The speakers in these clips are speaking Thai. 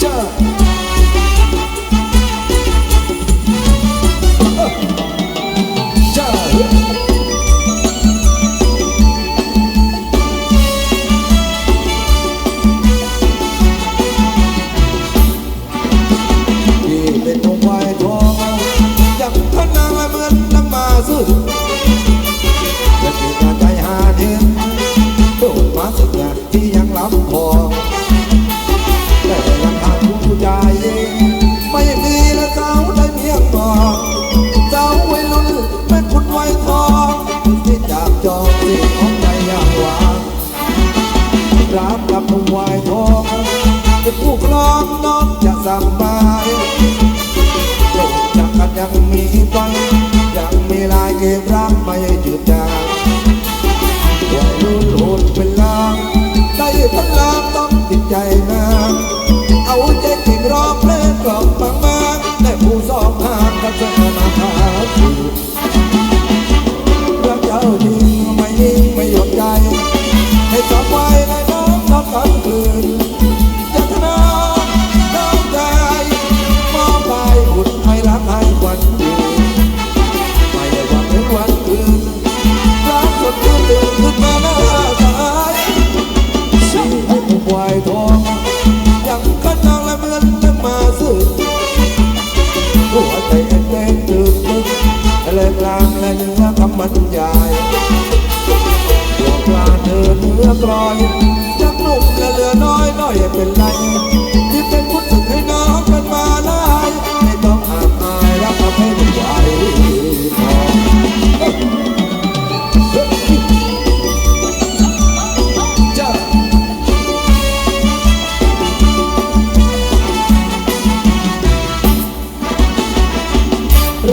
Jump. กับทุ่งวายทองจะผูกคลองน้องจะสบายโลกจากกันยังมีไว้ยังมีลายเกมรักไม่หยุดจางวัยรุ่นโหดเป็นลางได้พลางต้องติดใจงามเอาใจจริงร้องเพลงกล่อมบางๆได้ผู้สองทางกันเสมอ หัวใจเอ็นเต้นตึกตึกเลิกลางและเนื้อคำบรรยายหัวปลาเดินเนื้อกรอย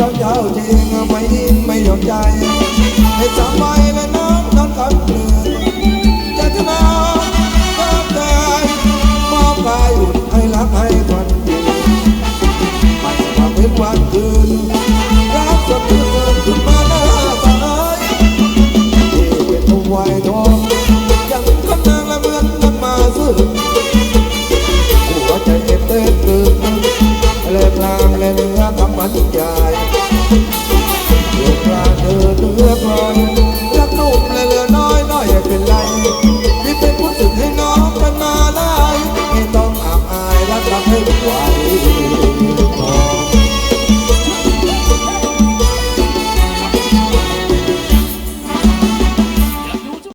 รักเจ้าจริงไม่ยินไม่ยอมใจให้จำไว้และน้องนอนกับเกลือจะทนาก็ได้มอบกายให้รักให้ควันไม่ควาเป็นวันคืนรักจะดชื่นขึ้นมาหน้าตายที่เป็นตัวไวทองยังคำนางและเมือนนำมาซื้อ